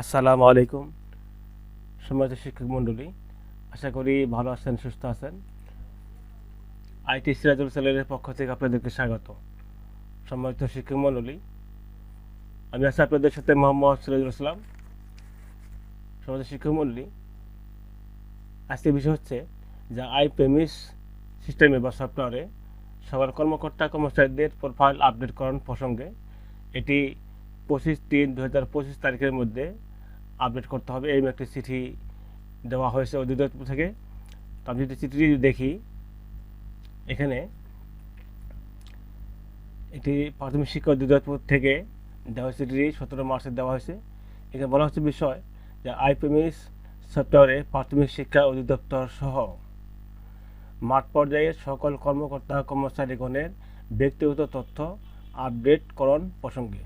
আসসালামু আলাইকুম। সম্মানিত শিক্ষক মণ্ডলী, আশা করি ভালো আছেন, সুস্থ আছেন। আইটি সিরাজুল সালের পক্ষ থেকে আপনাদেরকে স্বাগত। সম্মানিত শিক্ষক মণ্ডলী, আমি আছি আপনাদের সাথে মোহাম্মদ সিরাজুল ইসলাম। সম্মানিত শিক্ষক মণ্ডলী আজকের বিষয় হচ্ছে যে আই প্রেমিস সিস্টেমে বা সফটওয়্যারে সবার কর্মকর্তা, কর্মচারীদের প্রোফাইল আপডেটকরণ প্রসঙ্গে এটি পঁচিশ তিন দু হাজার পঁচিশ তারিখের মধ্যে আপডেট করতে হবে। এই একটি চিঠি দেওয়া হয়েছে অধিদপ্তর থেকে। তো আমি যদি চিঠিটি দেখি, এখানে এটি প্রাথমিক শিক্ষা অধিদপ্তর থেকে দেওয়া চিঠিটি সতেরো মার্চে দেওয়া হয়েছে। এখানে বলা হচ্ছে বিষয় যে আইপিএমএস সফটওয়্যারে প্রাথমিক শিক্ষা অধিদপ্তর সহ মাঠ পর্যায়ে সকল কর্মকর্তা, কর্মচারীগণের ব্যক্তিগত তথ্য আপডেটকরণ প্রসঙ্গে।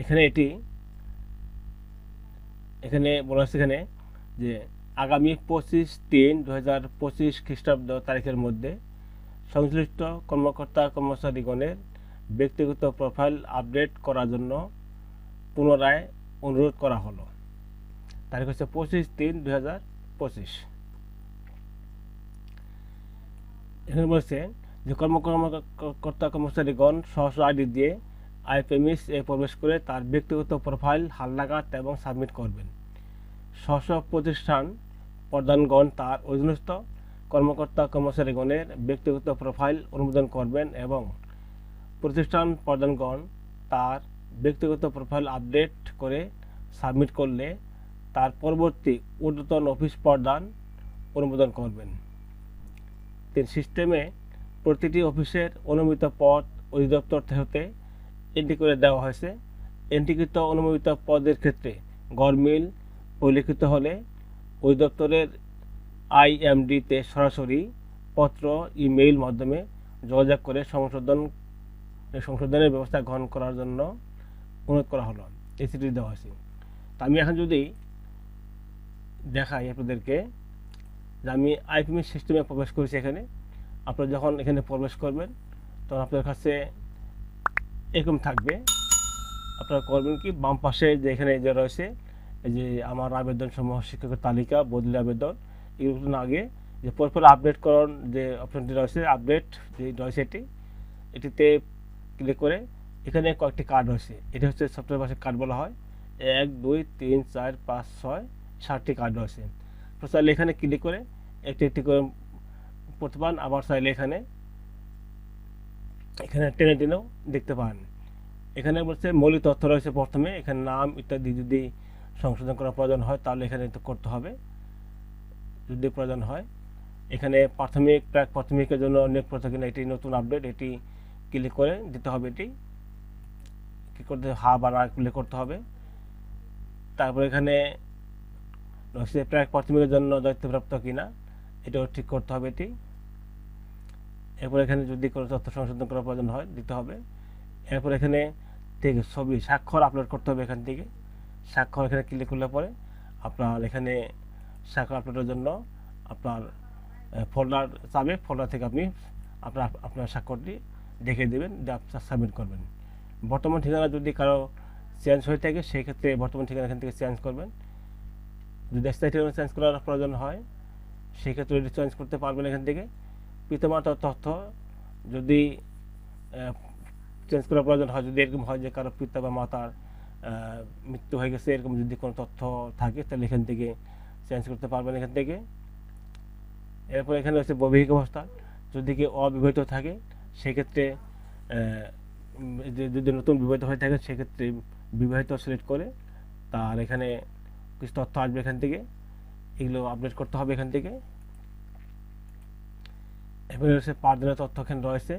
এখানে এটি এখানে বলা হচ্ছে এখানে যে আগামী পঁচিশ তিন দু হাজার পঁচিশ খ্রিস্টাব্দ তারিখের মধ্যে সংশ্লিষ্ট কর্মকর্তা কর্মচারীগণের ব্যক্তিগত প্রোফাইল আপডেট করার জন্য পুনরায় অনুরোধ করা হলো। তারিখ হচ্ছে পঁচিশ তিন দু হাজার পঁচিশ। এখানে বলছে যে কর্মকর্তা কর্মচারীগণ সহস্র আইডি দিয়ে আইপিএমএস এ প্রবেশ করে তার ব্যক্তিগত প্রোফাইল হালনাগাদ এবং সাবমিট করবেন। স্ব প্রতিষ্ঠান প্রধানগণ তার অধীনস্থ কর্মকর্তা কর্মচারীগণের ব্যক্তিগত প্রোফাইল অনুমোদন করবেন এবং প্রতিষ্ঠান প্রধানগণ তার ব্যক্তিগত প্রোফাইল আপডেট করে সাবমিট করলে তার পরবর্তী ঊর্ধ্বতন অফিস প্রধান অনুমোদন করবেন। তিন সিস্টেমে প্রতিটি অফিসের অনুমোদিত পদ অধিদপ্তর হতে এন্ট্রি করে দেওয়া হয়েছে। এন্ট্রিকৃত অনুমোদিত পদের ক্ষেত্রে গরমিল পরিলিখিত হলে ওই দপ্তরের আইএমডিতে সরাসরি পত্র, ইমেইল মাধ্যমে যোগাযোগ করে সংশোধন, সংশোধনের ব্যবস্থা গ্রহণ করার জন্য অনুরোধ করা হলো। চিঠি দেওয়া হয়েছে। তা আমি এখন যদি দেখাই আপনাদেরকে, যে আমি আইপিএম সিস্টেমে প্রবেশ করেছি এখানে। আপনারা যখন এখানে প্রবেশ করবেন, তখন আপনার কাছে এরকম থাকবে। আপনারা করবেন কি, বাম পাশে যে এখানে যে রয়েছে, এই যে আমার আবেদন সমূহ শিক্ষকের তালিকা, বদলি আবেদন, এগুলো আগে যে পরপর আপডেটকরণ যে অপশনটি রয়েছে আপডেট যে রয়েছে এটি, এটিতে ক্লিক করে এখানে কয়েকটি কার্ড রয়েছে। এটি হচ্ছে সফটওয়্যার ভাষায় কার্ড বলা হয়। এক, দুই, তিন, চার, পাঁচ, ছয়, সাতটি কার্ড রয়েছে। তো চাইলে এখানে ক্লিক করে একটি একটি করে পড়তে পারেন আবার চাইলে এখানে এখানে টেনে টেনেও দেখতে পান। এখানে বলছে, মৌলিক তথ্য রয়েছে প্রথমে, এখানে নাম ইত্যাদি যদি সংশোধন করার প্রয়োজন হয়, তাহলে এখানে করতে হবে, যদি প্রয়োজন হয়। এখানে প্রাথমিক, প্রাক প্রাথমিকের জন্য অনেক প্রথমে এটি নতুন আপডেট এটি ক্লিক করে দিতে হবে এটি। কী করতে হা বা না ক্লিক করতে হবে। তারপর এখানে রয়েছে প্রাক প্রাথমিকের জন্য দায়িত্বপ্রাপ্ত কিনা, এটাও ঠিক করতে হবে এটি। এরপর এখানে যদি কোনো তথ্য সংশোধন করার প্রয়োজন হয়, দিতে হবে। এরপর এখানে থেকে ছবি, স্বাক্ষর আপলোড করতে হবে এখান থেকে। স্বাক্ষর এখানে ক্লিক করলে পরে আপনার এখানে স্বাক্ষর আপলোডের জন্য আপনার ফোল্ডার চাবে। ফোল্ডার থেকে আপনি আপনার আপনার স্বাক্ষরটি দেখে দেবেন আপনার সাবমিট করবেন। বর্তমান ঠিকানা যদি কারও চেঞ্জ হয়ে থাকে সেই ক্ষেত্রে বর্তমান ঠিকানা এখান থেকে চেঞ্জ করবেন। যদি স্থায়ী ঠিকানা চেঞ্জ করার প্রয়োজন হয়, সেক্ষেত্রে চেঞ্জ করতে পারবেন এখান থেকে। পিতামাতার তথ্য যদি চেঞ্জ করার প্রয়োজন হয়, যদি এরকম হয় যে কারও পিতা বা মাতার মৃত্যু হয়ে গেছে, এরকম যদি কোনো তথ্য থাকে, তাহলে এখান থেকে চেঞ্জ করতে পারবেন এখান থেকে। এরপর এখানে হচ্ছে বৈবাহিক অবস্থা। যদি কেউ অবিবাহিত থাকে, সেক্ষেত্রে যদি নতুন বিবাহিত হয়ে থাকে, সেক্ষেত্রে বিবাহিত সিলেক্ট করে তার এখানে কিছু তথ্য আসবে এখান থেকে। এগুলো আপডেট করতে হবে এখান থেকে। এরপরে হচ্ছে পাঠদানের তথ্য এখানে রয়েছে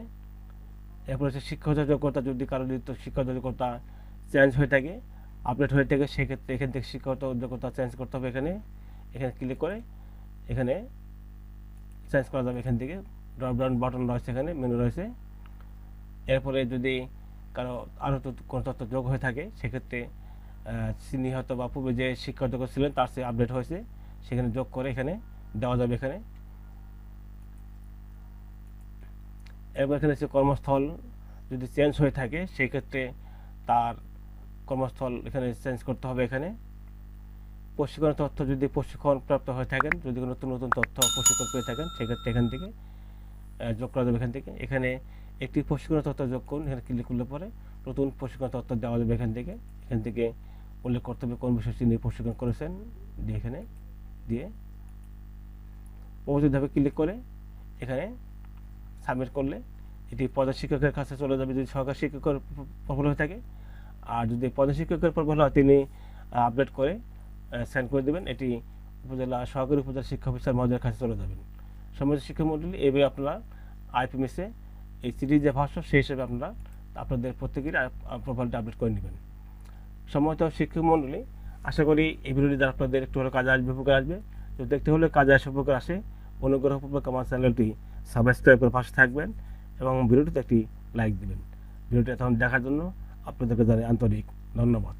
এরপরে হচ্ছে শিক্ষকতা যোগ্যতা, যদি কারও যদি শিক্ষকতা যোগ্যতা চেঞ্জ হয়ে থাকে আপডেট হয়ে থাকে, সেক্ষেত্রে এখান থেকে শিক্ষকতা যোগ্যতা চেঞ্জ করতে হবে এখানে। এখানে ক্লিক করে এখানে চেঞ্জ করা যাবে এখান থেকে। ড্রপ ডাউন বাটন রয়েছে এখানে মেনু রয়েছে। এরপরে যদি কারও আরও কোনো তথ্য যোগ হয়ে থাকে, সেক্ষেত্রে তিনি হয়তো বা পূর্বে যে শিক্ষাযোগ্য ছিলেন, তার সে আপডেট হয়েছে। সেখানে যোগ করে এখানে দেওয়া যাবে এখানে। এরপর এখানে হচ্ছে কর্মস্থল যদি চেঞ্জ হয়ে থাকে, সেই ক্ষেত্রে তার কর্মস্থল এখানে চেঞ্জ করতে হবে এখানে। প্রশিক্ষণ তথ্য যদি প্রশিক্ষণ প্রাপ্ত হয়ে থাকেন, যদি নতুন নতুন তথ্য প্রশিক্ষণ পেয়ে থাকেন সেক্ষেত্রে এখান থেকে যোগ করা যাবে এখান থেকে। এখানে একটি প্রশিক্ষণ তথ্য যোগ করুন, এখানে ক্লিক করলে পরে নতুন প্রশিক্ষণ তথ্য দেওয়া যাবে এখান থেকে। এখান থেকে উল্লেখ করতে হবে কোন বিষয়টি নিয়ে প্রশিক্ষণ করেছেন, দিয়ে এখানে, দিয়ে পরবর্তী ধাপে ক্লিক করে এখানে সাবমিট করলে এটি প্রধান শিক্ষকের কাছে চলে যাবে যদি সহকারী শিক্ষকের প্রবল হয়ে থাকে। আর যদি প্রধান শিক্ষকের প্রবল হয়, তিনি আপডেট করে সেন্ড করে দেবেন। এটি উপজেলা সহকারী উপজেলা শিক্ষা অফিসার মহোদয়ের কাছে চলে যাবেন। সম্মানিত শিক্ষক মন্ডলী এইভাবে আপনারা আইপিএমএসে এই সিরিজ যে ভাষ্য, সেই হিসেবে আপনারা আপনাদের প্রত্যেকের প্রোফাইলটা আপডেট করে নেবেন। সম্মানিত শিক্ষক মন্ডলী, আশা করি এই ভিডিওটি আপনাদের একটু হলে কাজে আসবে, উপকার আসবে। যদি দেখতে হলে কাজে আসে, উপকার আসে। অনুগ্রহপূর্বক আমার চ্যানেলটি সাবস্ক্রাইব করে পাশে থাকবেন এবং ভিডিওটিতে একটি লাইক দেবেন। ভিডিওটি এখন দেখার জন্য আপনাদেরকে জানাই আন্তরিক ধন্যবাদ।